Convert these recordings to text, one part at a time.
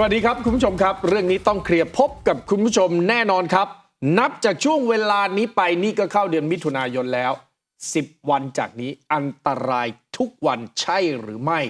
สวัสดีครับคุณผู้ชมครับ เรื่องนี้ต้องเคลียร์พบกับคุณผู้ชมแน่นอนครับ นับจากช่วงเวลานี้ไปนี่ก็เข้าเดือนมิถุนายนแล้ว 10 วันจากนี้อันตรายทุกวันใช่หรือไม่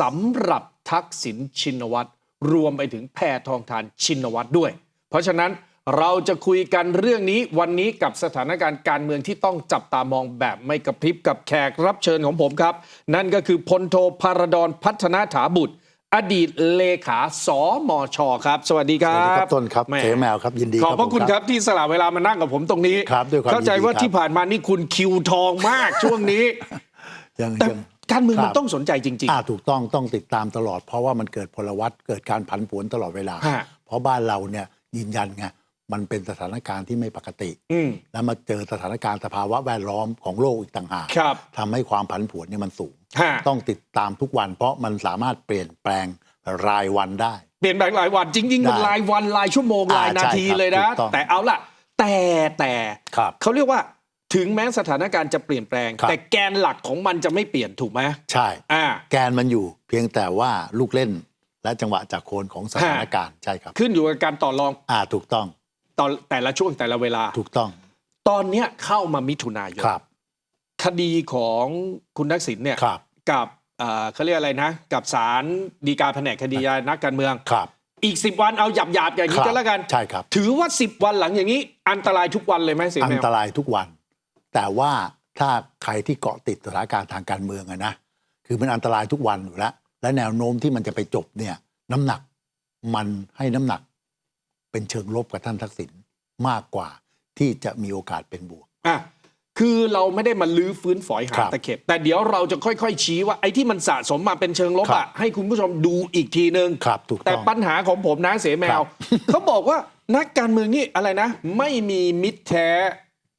สำหรับทักษิณชินวัตรรวมไปถึงแพทองทานชินวัตรด้วย เพราะฉะนั้นเราจะคุยกันเรื่องนี้วันนี้กับสถานการณ์การเมืองที่ต้องจับตามองแบบไม่กระพริบกับแขกรับเชิญของผมครับ นั่นก็คือพลโทพารดรพัฒนาถาบุตร อดีตเลขาสมชครับ สวัสดีคสรัวัสดีบครับต้นครับแหม่เสแมวครับยินดีขอบพระผมคุณครับที่สละเวลามานั่งกับผมตรงนี้ครับด้วยความเข้าใจยินดีว่าครับที่ผ่านมานี่คุณคิวทองมากช่วงนี้ยังแต่ยังการเมืองครับมันต้องสนใจจริงอ่าถูกต้องต้องติดตามตลอด เพราะว่ามันเกิดพลวัตเกิดการผันผวนตลอดเวลาฮะเพราะบ้านเราเนี่ยยืนยันไง มันเป็นสถานการณ์ที่ไม่ปกติๆอืมแล้วมาเจอสถานการณ์สภาวะแวดล้อมของโลกอีกต่างหากครับทำให้ความผันผวนเนี่ยมันสูงฮะต้องติดตามทุกวัน เพราะมันสามารถเปลี่ยนแปลงรายวันได้ เปลี่ยนแปลงหลายวันจริงๆมันได้รายวันรายชั่วโมงอ่ารายนาทีใช่ครับเลยนะถูกต้องแต่เอาล่ะ แต่แต่ครับเขาเรียกว่าถึงแม้สถานการณ์จะเปลี่ยนแปลงครับแต่แกนหลักของมันจะไม่เปลี่ยนถูกไหมใช่อ่าแกนมันอยู่ เพียงแต่ว่าลูกเล่นและจังหวะจากโคนของสถานการณ์ใช่ครับ ขึ้นอยู่กับการต่อรองอ่าถูกต้องต อนแต่ละช่วงแต่ละเวลา ถูกต้อง ตอนเนี้ยเข้ามามิถุนายนครับ คดีของคุณทักษิณเนี่ยครับ กับเอ่อเขาเรียกอะไรนะ กับศาลฎีกาแผนกคดียานักการเมือง ครับอีก 10 วันเอาหยาบหยาบๆอย่างนี้ครับก็แล้วกัน ใช่ครับ ถือว่า 10 วันหลังอย่างนี้ อันตรายทุกวันเลยไหมเสียอัแมนว ตรายทุกวัน แต่ว่าถ้าใครที่เกาะติดสถานการณ์ทางการเมืองอะนะคือมันอันตรายทุกวันอยู่แล้วและแนวโน้มที่มันจะไปจบเนี่ย น้ำหนักมันให้น้ำหนัก เป็นเชิงลบกับท่านทักษิณมากกว่าที่จะมีโอกาสเป็นบวกอะคือเราไม่ได้มาลื้อฟื้นฝอยหาครับตะเข็บ แต่เดี๋ยวเราจะค่อยๆชี้ว่าไอ้ที่มันสะสมมาเป็นเชิงลบครัอะบให้คุณผู้ชมดูอีกทีนึงครับถูกแต่ต้องปัญหาของผมนะเสแมครัวบเขาบอกว่านักการเมืองนี่อะไรนะ ไม่มีมิตรแท้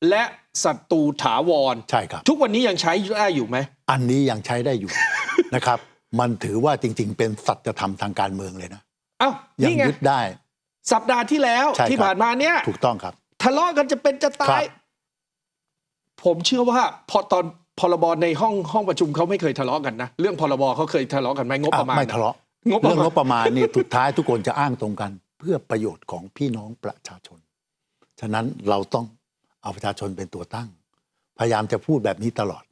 และศัตรูถาวรใช่ครับ ทุกวันนี้ยังใช้ได้อยู่ไหมอันนี้ยังใช้ได้อยู่นะครับ มันถือว่าจริง ๆ เป็นสัจธรรมทางการเมืองเลยนะอ้าวยังนี่ไงยึดได้ สัปดาห์ที่แล้วใช่ครับ ที่ผ่านมาเนี่ยถูกต้องครับ ทะเลาะกันจะเป็นจะตาครัยบผมเชื่อว่าพอตอนพรบในห้องห้องประชุมเขาไม่เคยทะเลาะกันนะ เรื่องพรบเขาเคยทะเลาะกันไหมงบประมาณ อ่ไม่ทะเลาะงบประเรื่องมาณงบประมาณนี่สุดท้ายทุกคนจะอ้างตรงกัน เพื่อประโยชน์ของพี่น้องประชาชน ฉะนั้นเราต้องเอาประชาชนเป็นตัวตั้ง พยายามจะพูดแบบนี้ตลอด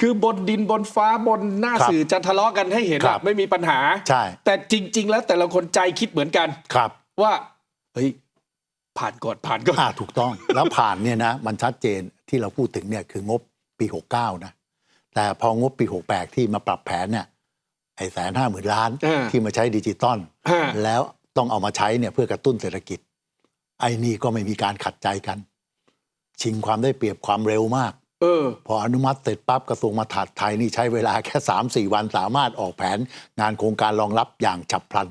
คือบนดินบนฟ้าบนหน้าครับสื่อจะทะเลาะกันให้เห็นครัอะบไม่มีปัญหา ใช่แต่จริง ๆ แล้วแต่ละคนใจคิดเหมือนกัน ครับ ว่า เฮ้ยผ่านก่อนผ่านก่อนอ่าถูกต้องแล้วผ่านเนี่ยนะมันชัดเจนที่เราพูดถึงเนี่ยคืองบปี 69 นะ แต่พองบปี 68 ที่มาปรับแผนเนี่ยไอ้แสนห้าหมื่นล้านอ่าที่มาใช้ดิจิตอลฮะแล้วต้องเอามาใช้เนี่ยเพื่อกระตุ้นเศรษฐกิจ ไอ้นี่ก็ไม่มีการขัดใจกัน ชิงความได้เปรียบความเร็วมากเออพออนุมัติเสร็จปั๊บกระทรวงมหาดไทยนี่ใช้เวลาแค่ 3 4 วันสามารถออกแผนงานโครงการรองรับอย่างฉับพลัน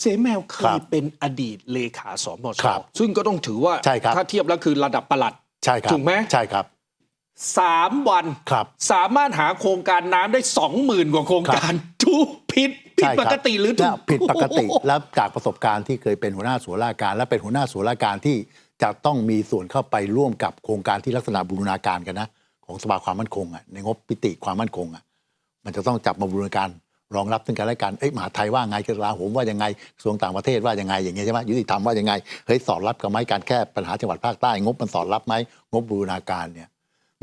เสแมวเคครัยบเป็นอดีตเลขาสมชครับซึ่งก็ต้องถือว่าใช่ครับ ถ้าเทียบแล้วคือระดับประหลัด ใช่ครับถูกไหม ใช่ครับสามวันครับ สามารถหาโครงการน้ำได้สองหมื่นกว่าโครงการทุกผิดผิดใช่ปครับกติหรือถูและกผิดปกติโอ้โหแล้วจากประสบการณ์ที่เคยเป็นหัวหน้าส่วนราชการ และเป็นหัวหน้าส่วนราชการที่จะต้องมีส่วนเข้าไปร่วมกับโครงการที่ลักษณะบูรณาการกันนะ ของสภาความมั่นคงอะในงบปิติความมั่นคงอะมันจะต้องจับมาบูรณาการ รองรับซึ่งกันและกันเอ้ยมหาดไทยว่าไงกระลาโหมว่ายังไงกระทรวงต่างประเทศว่ายังไงอย่างเงี้ยใช่ไหมยุติธรรมว่ายังไงเฮ้ยสอดรับกับไหมการแก้ปัญหาจังหวัดภาคใต้งบมันสอดรับไหมงบบูรณาการเนี่ย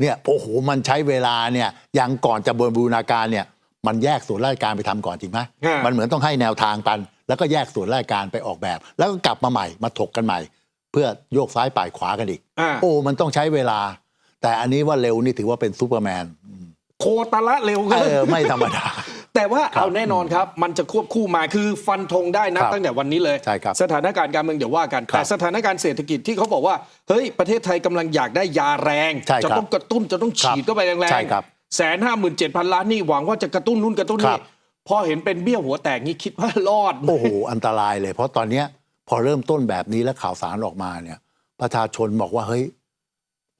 เนี่ยโอ้โหมันใช้เวลาเนี่ยยังก่อนจะบนบูรณาการเนี่ยมันแยกส่วนราชการไปทำก่อนจริงไหมฮะมันเหมือนต้องให้แนวทางปัน แล้วก็แยกส่วนราชการไปออกแบบ แล้วก็กลับมาใหม่มาถกกันใหม่ เพื่อโยกซ้ายป่ายขวากันอีกอ่าโอ้มันต้องใช้เวลา แต่อันนี้ว่าเร็วนี่ถือว่าเป็นซูเปอร์แมนโคตรละเร็วกัเอนอไม่ธรรมดา แต่ว่าครับเอาแน่นอนครับ มันจะควบคู่มาคือฟันธงได้นะครับตั้งแต่วันนี้เลย ใช่ครับสถานการณ์การเมืองเดี๋ยวว่ากันครับแต่สถานการณ์เศรษฐกิจที่เขาบอกว่า เฮ้ย ประเทศไทยกำลังอยากได้ยาแรง ใช่ครับจะต้องกระตุ้นจะต้องฉีดครับเข้าไปแรงใช่ครับแสนห้าหมื่นเจ็ดพันล้านนี่หวังว่าจะกระตุ้นนู่นกระตุ้นครันี่บ พอเห็นเป็นเบี้ยหัวแตกนี่คิดว่ารอดไหม โอ้โห อันตรายเลย เพราะตอนเนี้ยพอเริ่มต้นแบบนี้แล้วข่าวสารออกมาเนี่ย ประชาชนบอกว่าเฮ้ย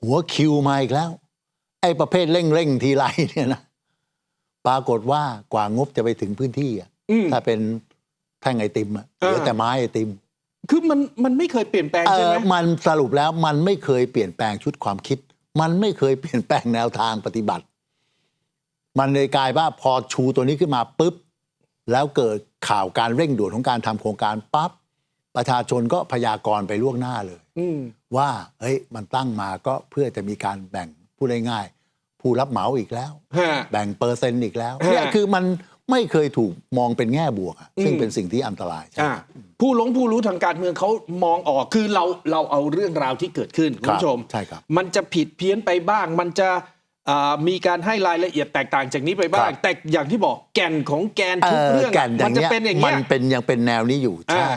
หัวคิวมาอีกแล้ว ไอ้ประเภทเร่งเร่งๆทีไรเนี่ยนะ ปรากฏว่ากว่างบจะไปถึงพื้นที่อะอืม ถ้าเป็นแท่งไอติมอะเหลือเออแต่ไม้ไอติมคือมันมันไม่เคยเปลี่ยนแปลงเอใช่ไหอมมันสรุปแล้วมันไม่เคยเปลี่ยนแปลงชุดความคิด มันไม่เคยเปลี่ยนแปลงแนวทางปฏิบัติ มันเลยกลายว่าพอชูตัวนี้ขึ้นมาปุ๊บ แล้วเกิดข่าวการเร่งด่วนของการทำโครงการปั๊บประชาชนก็พยากรณ์ไปล่วงหน้าเลย อืม ว่าเฮ้ยมันตั้งมาก็เพื่อจะมีการแบ่งพูดง่ายๆ ผู้รับเหมาอีกแล้วฮะแบ่งเปอร์เซ็นต์อีกแล้วฮะเนี่ยคือมันไม่เคยถูกมองเป็นแง่บวกอะซึ่งอืมเป็นสิ่งที่อันตรายอ่าผู้หลงผู้รู้ทางการเมืองเขามองออกคือเราเราเอาเรื่องราวที่เกิดขึ้นคุณผู้ชมใช่ครับมันจะผิดเพี้ยนไปบ้าง มันจะอ่ามีการให้รายละเอียดแตกต่างจากนี้ไปบ้าง ครับ แต่อย่างที่บอกแก่นของแกนทุกเรื่องแก่นอมัย่างจะเงี้ยเป็นอย่างมัเงี้นยเป็นยังเป็นแนวนี้อยู่ใช่อ่า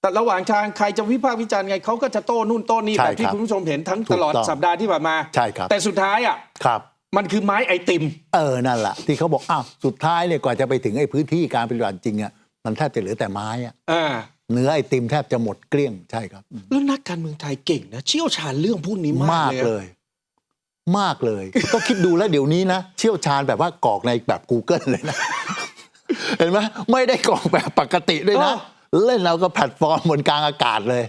แต่ระหว่างทางใครจะวิพากษ์วิจารณ์ไงเขาก็จะโต้นู่นโต้นี่ใช่แบบที่ครับคุณผู้ชมเห็นทั้งถูกตลอดต้องสัปดาห์ที่ผ่านมา ใช่ครับ แต่สุดท้ายอะ ครับ มันคือไม้ไอติม เออนั่นแหละที่เขาบอกอ้าวสุดท้ายเนี่ยกว่าจะไปถึงไอ้พื้นที่การปฏิบัติจริงอะมันแทบจะเหลือแต่ไม้อะอ่าเนื้อไอติมแทบจะหมดเกลี้ยงใช่ครับ แล้วนักการเมืองไทยเก่งนะเชี่ยวชาญเรื่องพวกนี้มามากกเลยเลอะยมากเลย ก็คิดดูแล้วเดี๋ยวนี้นะ เชี่ยวชาญแบบว่ากรอกในแบบ Google เลยนะ เห็นไหมไม่ได้กรอกแบบปกติด้วยนะ เล่นเราก็แพลตฟอร์มบนกลางอากาศเลย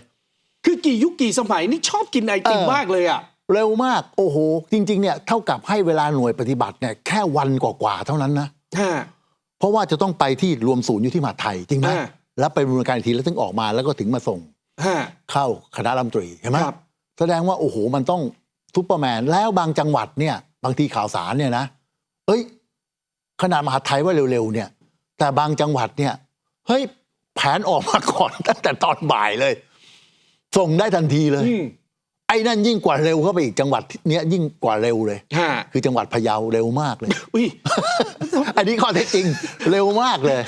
คือกี่ยุคกี่สมัยนี่ชอบกินไอติมเออมากเลยอะ เร็วมากโอ้โห จริง ๆ เนี่ยเท่ากับให้เวลาหน่วยปฏิบัติเนี่ยแค่วันกว่าๆเท่านั้นนะฮะเพราะว่าจะต้องไปที่รวมศูนย์อยู่ที่มหาดไทยจริงไหมอ่าแล้วไปบริการอีกทีแล้วถึงออกมาแล้วก็ถึงมาส่งฮะเข้าคณะรัฐมนตรีเห็นไหมครับแสดงว่าโอ้โหมันต้องซูเปอร์แมนแล้วบางจังหวัดเนี่ย บางทีข่าวสารเนี่ยนะ เอ้ย ขนาดมหาดไทยว่าเร็วๆเนี่ย แต่บางจังหวัดเนี่ยเฮ้ยแผนออกมาก่อนตั้งแต่ตอนบ่ายเลย ส่งได้ทันทีเลยอืม ไอ้นั่นยิ่งกว่าเร็วเข้าไปอีกจังหวัดเนี้ยยิ่งกว่าเร็วเลย ฮะ คือจังหวัดพะเยาเร็วมากเลย อุ้ย อันนี้ข้อเท็จจริงเร็วมากเลย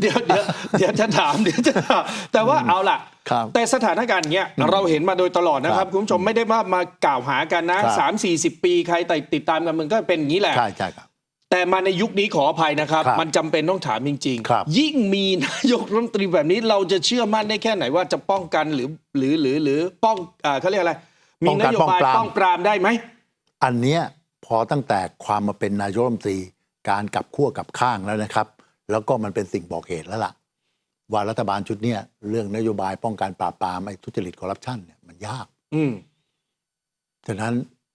เดี๋ยวเดี๋ยวเดี๋ยวจะถามเดี๋ยวจะถามแต่ว่าเอาล่ะ ครับแต่สถานการณ์เนี้ยเราเห็นมาโดยตลอดนะคครัรับบคุณผู้ชมไม่ได้ว่ามากล่าวหากันนะครับ สามสี่สิบปีใครแต่ติดตามกันมันก็เป็นอย่างนี้แหละ ใช่ใช่ครับ แต่มาในยุคนี้ขออภัยนะครับ ครับมันจำเป็นต้องถามจริงครับ ยิ่งมีนายกรัฐมนตรีแบบนี้เราจะเชื่อมั่นได้แค่ไหนว่าจะป้องกันหรือหรือหรือหรือป้องอ่าเขาเรียกอะไร มีป้องนกันโยบายป้องปรามป้องปรามได้ไหม อันเนี้ยพอตั้งแต่ความมาเป็นนายกรัฐมนตรีการกลับขั้วกลับข้างแล้วนะครับ แล้วก็มันเป็นสิ่งบอกเหตุแล้วล่ะ ว่ารัฐบาลชุดเนี้ยเรื่องนโยบายป้องกันปราบปรามไอ้ทุจริตคอร์รัปชันเนี่ยมันยาก อืมฉะนั้น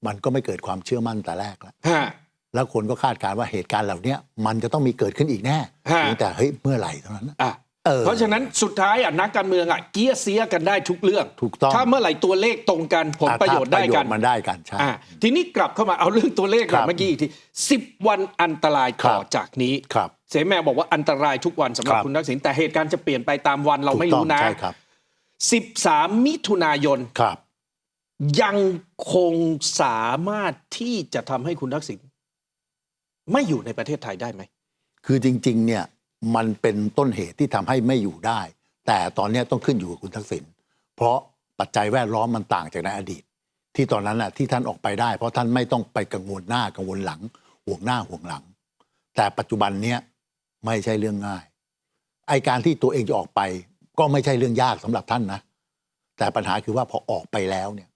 มันก็ไม่เกิดความเชื่อมั่นแต่แรกแล้วฮะแล้วคนก็คาดการณ์ว่าเหตุการณ์เหล่าเนี้ยมันจะต้องมีเกิดขึ้นอีกแน่ฮะเพียงแต่เฮ้ยเมื่อไหร่เท่านั้นนะอะ เออเพราะฉะนั้นสุดท้ายอะนักการเมืองอะเกี้ยเสียกันได้ทุกเรื่องถูกต้องถ้าเมื่อไหร่ตัวเลขตรงกันผลประโยชน์ได้กันประโยชน์มันได้กันใช่อะทีนี้กลับเข้ามาเอาเรื่องตัวเลขครัก่อนบเมื่อกี้อีกทีสิบวันอันตรายครัต่อบจากนี้ครับเสแม่บอกว่าอันตรายทุกวันสำหรับครับคุณทักษิณแต่เหตุการณ์จะเปลี่ยนไปตามวันเราไม่ถูกต้อรู้งนะใช่ครับ13มิถุนายนครับยังคงสามารถที่จะทำให้คุณทักษิณไม่อยู่ในประเทศไทยได้ไหม คือจริง ๆ เนี่ย มันเป็นต้นเหตุที่ทำให้ไม่อยู่ได้ แต่ตอนนี้ต้องขึ้นอยู่กับคุณทักษิณเพราะปัจจัยแวดล้อมมันต่างจากในอดีต ที่ตอนนั้นน่ะที่ท่านออกไปได้ เพราะท่านไม่ต้องไปกังวลหน้ากังวลหลัง ห่วงหน้าห่วงหลัง แต่ปัจจุบันเนี้ยไม่ใช่เรื่องง่ายไอการที่ตัวเองจะออกไป ก็ไม่ใช่เรื่องยากสำหรับท่านนะ แต่ปัญหาคือว่าพอออกไปแล้วเนี่ย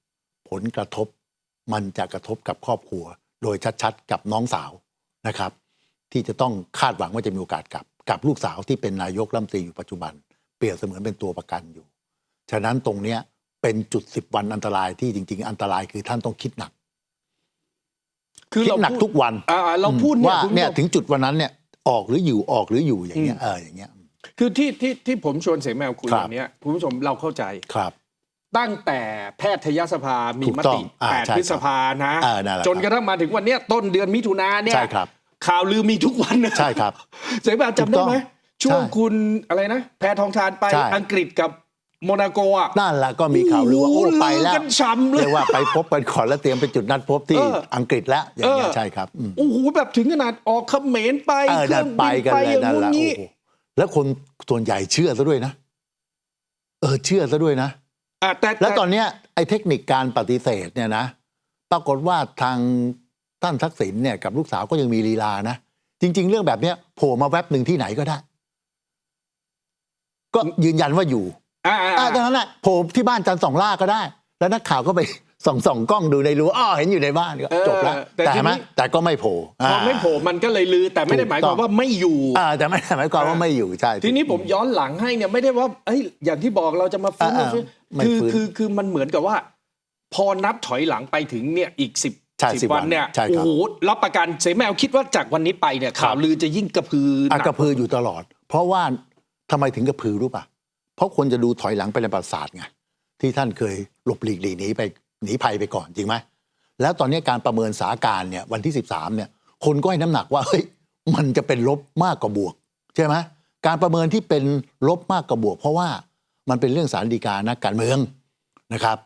ผลกระทบมันจะกระทบกับครอบครัว โดยชัดๆ กับน้องสาวนะครับ ที่จะต้องคาดหวังว่าจะมีโอกาสกลับ กับลูกสาวที่เป็นนายกรัฐมนตรีอยู่ปัจจุบัน เปรียบเสมือนเป็นตัวประกันอยู่ ฉะนั้นตรงเนี้ยเป็นจุดสิบวันอันตรายที่จริง ๆ อันตรายคือท่านต้องคิดหนัก คือคิดเราหนักพูดทุกวันอ่าเราพูดว่าคุณผู้ชมเนี่ยถึงจุดวันนั้นเนี่ยออกหรืออยู่ออกหรืออยู่อย่างเงี้ยอืมเอออย่างเงี้ย คือที่ที่ที่ผมชวนเสแมวคุยครับวันเนี้ยคุณผู้ชมเราเข้าใจครับตั้งแต่แพทยสภามีถูกมต้องติอ่า8ใช่พฤษภานะเออนั่นแหละจนกระทั่งมาถึงวันเนี้ยต้นเดือนมิถุนาเนี่ยใช่ครับ ข่าวลือมีทุกวันนะใช่ครับเสแมวจำได้ไหมถูกต้องช่วงใช่คุณอะไรนะ แพทองทานไปใช่อังกฤษกับโมนาโกอะนั่นแหละก็มีข่าวลือว่าโอ้ไปแล้วลือกันฉ่ำเลยเรียกว่าไปพบกันก่อนแล้วเตรียมไปจุดนัดพบที่เอออังกฤษแล้วอย่างเงี้ยเออใช่ครับอืมโอ้โหแบบถึงขนาดออกเขมรไปเออเครื่นั่อนงไปบินกันไปเลยอย่างนั่นงู้แหนละงี้โอ้โหแล้วคนส่วนใหญ่เชื่อซะด้วยนะ เออเชื่อซะด้วยนะอะแต่แล้วตอนแเนี้ยไอ้เทคนิคการปฏิเสธเนี่ยนะ ปรากฏว่าทาง ท่านทักษิณเนี่ยกับลูกสาวก็ยังมีลีลานะ จริง ๆ เรื่องแบบเนี้ยโผล่มาแวบหนึ่งที่ไหนก็ได้ ก็ยืนยันว่าอยู่อ่าอ่าอ่าดังนั้นแหละโผล่ที่บ้านจันทร์สองล่าก็ได้ แล้วนักข่าวก็ไปส่องส่องกล้องดูในรั้วอ้อเห็นอยู่ในบ้านก็เออจบแล้วแต่แต่ทีเห็นไหมนี้แต่ก็ไม่โผล่พอไม่โผล่มันก็เลยลือ แต่ไม่ได้หมายความว่าไม่อยู่อ่าแต่ไม่ได้หมายความว่าไม่อยู่ใช่ทีนี้ผมย้อนหลังให้เนี่ยไม่ได้ว่าเอ้ยอย่างที่บอกเราจะมาฟื้นอ่ามาฟื้นไม่คือฟื้นคือคือมันเหมือนกับว่า พอนับถอยหลังไปถึงเนี่ยอีกสิบ ใช่สิบ10วันเนี่ยใช่ครับ โอ้โหรับประกันเสแมวคิดว่าจากวันนี้ไปเนี่ยข่าวลือจะยิ่งกระพือหอะนักระพืออยู่ตลอด เพราะว่าทำไมถึงกระพือรู้ป่ะ เพราะคนจะดูถอยหลังไปในประวัติศาสตร์ไงที่ท่านเคยหลบหลีกหลีกหนีไปหนีภัยไปก่อนจริงไหมแล้วตอนนี้การประเมินสถานการณ์เนี่ยวันที่ 13เนี่ยคนก็ให้น้ำหนักว่าเฮ้ยมันจะเป็นลบมากกว่าบวก ใช่ไหมการประเมินที่เป็นลบมากกว่าบวก เพราะว่ามันเป็นเรื่องสารดีกานักการเมืองนะครับ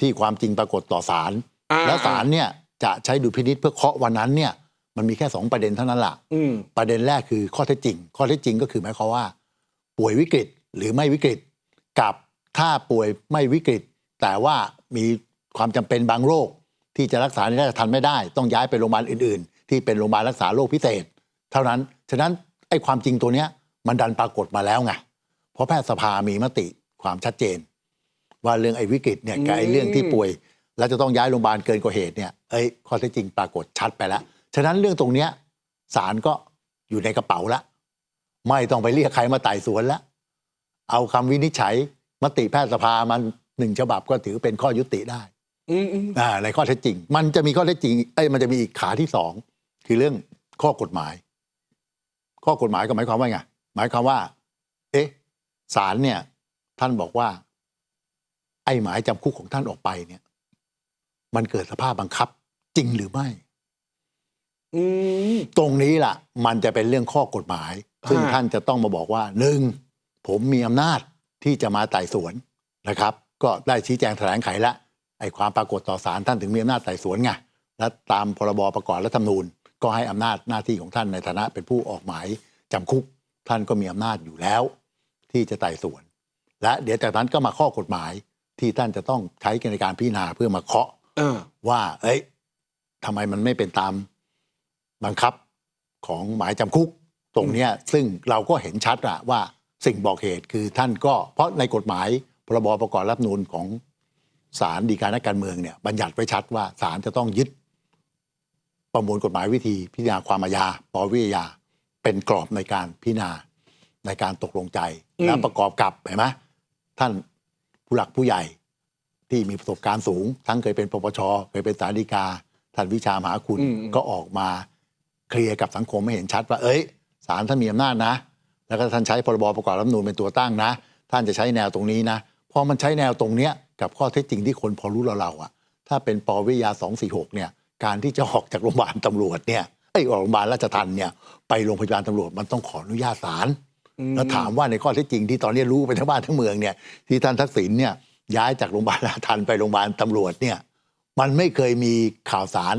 ที่ความจริงปรากฏต่อศาลอ่า แล้วศาลเนี่ย จะใช้ดุลพินิษเพื่อเคาะวันนั้นเนี่ยมันมีแค่สองประเด็นเท่านั้นแหละอืมประเด็นแรกคือข้อเท็จจริง ข้อเท็จจริงก็คือหมายความว่า ป่วยวิกฤตหรือไม่วิกฤตกับถ้าป่วยไม่วิกฤต แต่ว่ามีความจำเป็นบางโรค ที่จะรักษาในราชทันไม่ได้ ต้องย้ายไปโรงพยาบาลอื่น ๆ ที่เป็นโรงพยาบาลรักษาโรคพิเศษ เท่านั้น ฉะนั้นไอ้ความจริงตัวเนี้ยมันดันปรากฏมาแล้วไงเพราะแพทยสภามีมติความชัดเจน ว่าเรื่องไอ้วิกฤตเนี่ยกับไอ้เรื่องที่ป่วย แล้วจะต้องย้ายโรงพยาบาลเกินกว่าเหตุเนี่ยเอ้ยข้อเท็จจริงปรากฏชัดไปแล้วฉะนั้นเรื่องตรงเนี้ยศาลก็อยู่ในกระเป๋าละ ไม่ต้องไปเรียกใครมาไต่สวนละ เอาคำวินิจฉัยมติแพทยสภามันหนึ่งฉบับก็ถือเป็นข้อยุติได้อืมอืมอ่าในข้อเท็จจริง มันจะมีข้อเท็จจริงเอ้ยมันจะมีอีกขาที่สองคือเรื่องข้อกฎหมาย ข้อกฎหมายก็หมายความว่าไงหมายความว่า เอ๊ะศาลเนี่ย ท่านบอกว่า ไอ้หมายจำคุกของท่านออกไปเนี่ย มันเกิดสภาพบังคับจริงหรือไม่อืมตรงนี้ล่ะ มันจะเป็นเรื่องข้อกฎหมาย ซึ่งฮะท่านจะต้องมาบอกว่าหนึ่งผมมีอำนาจที่จะมาไต่สวนนะครับ ก็ได้ชี้แจงแถลงไขแล้วไอ้ความปรากฏต่อศาลท่านถึงมีอำนาจไต่สวนไงและตามพรบประกอบรัฐธรรมนูญ ก็ให้อำนาจหน้าที่ของท่านในฐานะเป็นผู้ออกหมายจำคุก ท่านก็มีอำนาจอยู่แล้ว ที่จะไต่สวน และเดี๋ยวจากนั้นก็มาข้อกฎหมายที่ท่านจะต้องใช้ในการพิจารณาเพื่อมาเคาะเออ ว่า เอ้ยทำไมมันไม่เป็นตามบังคับของหมายจำคุกตรงเนี้ยซึ่งเราก็เห็นชัดอะว่าสิ่งบอกเหตุคือท่านก็เพราะในกฎหมายพรบประกอบรัฐธรรมนูญของศาลฎีกานักการเมืองเนี่ยบัญญัติไว้ชัดว่าศาลจะต้องยึด ประมวลกฎหมายวิธีพิจารณาความอาญาปวิทยา เป็นกรอบในการพิจารณาในการตกลงใจอืมและประกอบกับเห็นไหมท่านผู้หลักผู้ใหญ่ ที่มีประสบการณ์สูง ทั้งเคยเป็นปปชเคยเป็นสาริกาท่านวิชามหาคุณอืมก็ออกมาเคลียร์กับสังคมไม่เห็นชัดว่าเอ้ยศาลท่านมีอำนาจนะ แล้วก็ท่านใช้พรบประกอบรัฐธรรมนูญเป็นตัวตั้งนะ ท่านจะใช้แนวตรงนี้นะพอมันใช้แนวตรงเนี้ยกับข้อเท็จจริงที่คนพอรู้เราเราๆอะถ้าเป็นปวิทยา246เนี่ยการที่จะออกจากโรงพยาบาลตำรวจเนี่ยไอ้ยออกโรงพยาบาลราชทันเนี่ยไปโรงพยาบาลตำรวจมันต้องขออนุญาตศาลอืมแล้วถามว่าในข้อเท็จจริงที่ตอนนี้รู้ไปทั้งบ้านทั้งเมืองเนี่ยที่ท่านทักษิณเนี่ย ย้ายจากโรงพยาบาลราชทันไปโรงพยาบาลตำรวจเนี่ย มันไม่เคยมีข่าวสาร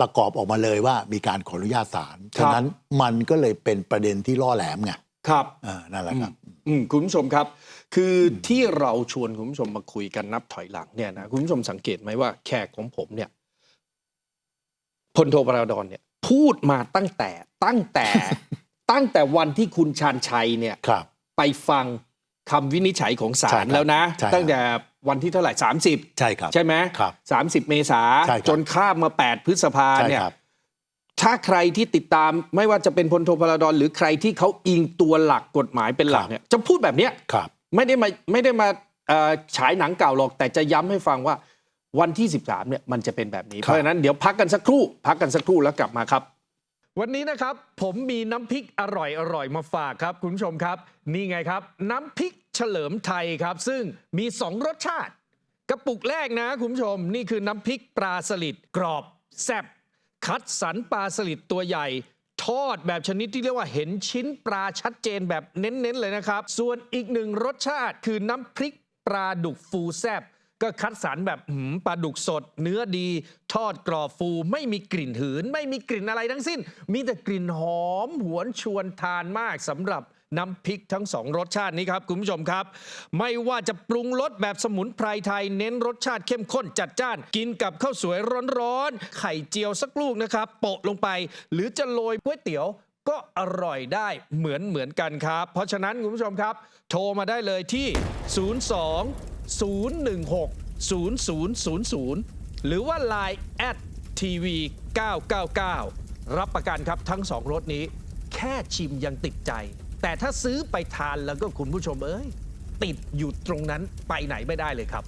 ประกอบออกมาเลยว่ามีการขออนุญาตศาลฉะนั้นมันก็เลยเป็นประเด็นที่ล่อแหลมไงครับเออนั่นแหละครับอืมคุณผู้ชมครับ คือที่เราชวนคุณผู้ชมมาคุยกันนับถอยหลังเนี่ยนะคุณผู้ชมสังเกตไหมว่าแขกของผมเนี่ยพลโทปราดอนเนี่ย พูดมาตั้งแต่ตั้งแต่ ตั้งแต่วันที่คุณชาญชัยเนี่ยครับไปฟัง คำวินิจฉัยของศาใช่ลครับแล้วนะ ใช่ครับตั้งแต่วันที่เท่าไหร่ 30 ใช่ครับใช่ไหมครับสามสิบเมษาใช่ครับ จนข้ามมา 8 พฤษภาใช่เนี่ย ครับ ถ้าใครที่ติดตามไม่ว่าจะเป็นพลโทพลาดอนหรือใครที่เขาอิงตัวหลักกฎหมายเป็นหลักเนี่ยจะพูดแบบเนี้ยครับ ไม่ได้มาไม่ได้มาเอ่อฉายหนังเก่าหรอก แต่จะย้ำให้ฟังว่าวันที่ 13เนี่ยมันจะเป็นแบบนี้ ครับ เพราะฉะนั้นเดี๋ยวพักกันสักครู่ พักกันสักครู่แล้วกลับมาครับ วันนี้นะครับผมมีน้ำพริกอร่อยอร่อยมาฝากครับคุณผู้ชมครับ นี่ไงครับ น้ำพริกเฉลิมไทยครับ ซึ่งมี 2 รสชาติ กระปุกแรกนะคุณผู้ชม นี่คือน้ำพริกปลาสลิดกรอบ แซ่บคัดสรรปลาสลิดตัวใหญ่ ทอดแบบชนิดที่เรียกว่าเห็นชิ้นปลาชัดเจนแบบเน้นๆเลยนะครับ ส่วนอีกหนึ่งรสชาติคือน้ำพริกปลาดุกฟูแซบ ก็คัดสรรแบบหืมปลาดุกสด เนื้อดี ทอดกรอบฟู ไม่มีกลิ่นหืน ไม่มีกลิ่นอะไรทั้งสิ้น มีแต่กลิ่นหอม หวนชวนทานมากสำหรับน้ำพริกทั้งสองรสชาตินี้ครับ คุณผู้ชมครับ ไม่ว่าจะปรุงรสแบบสมุนไพรไทย เน้นรสชาติเข้มข้นจัดจ้าน กินกับข้าวสวยร้อนๆไข่เจียวสักลูกนะครับโปะลงไป หรือจะโรยก๋วยเตี๋ยวก็อร่อยได้เหมือนเหมือนกันครับ เพราะฉะนั้นคุณผู้ชมครับ โทรมาได้เลยที่ 02 016 0000 หรือว่า Line แอดทีวี999 รับประกันครับทั้งสองรสนี้ แค่ชิมยังติดใจ แต่ถ้าซื้อไปทานแล้วก็คุณผู้ชมเอ้ย ติดอยู่ตรงนั้นไปไหนไม่ได้เลยครับ